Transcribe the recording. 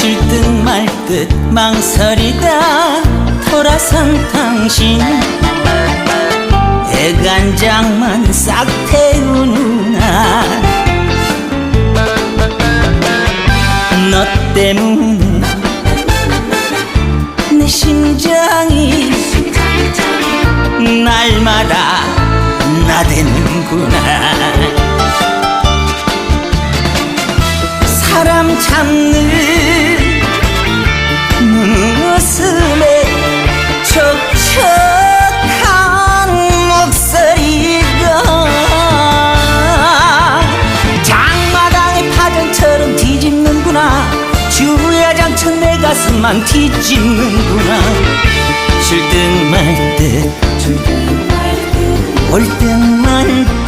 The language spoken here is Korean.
쉴듯 말듯 망설이다. 돌아선 당신. 애간장만 싹 태우누나. 너 때문에 내 심장이 날마다 나대는구나. 사람 잡는 주야장천 내 가슴만 뒤집는구나. 쉴듯 말듯 올듯 말듯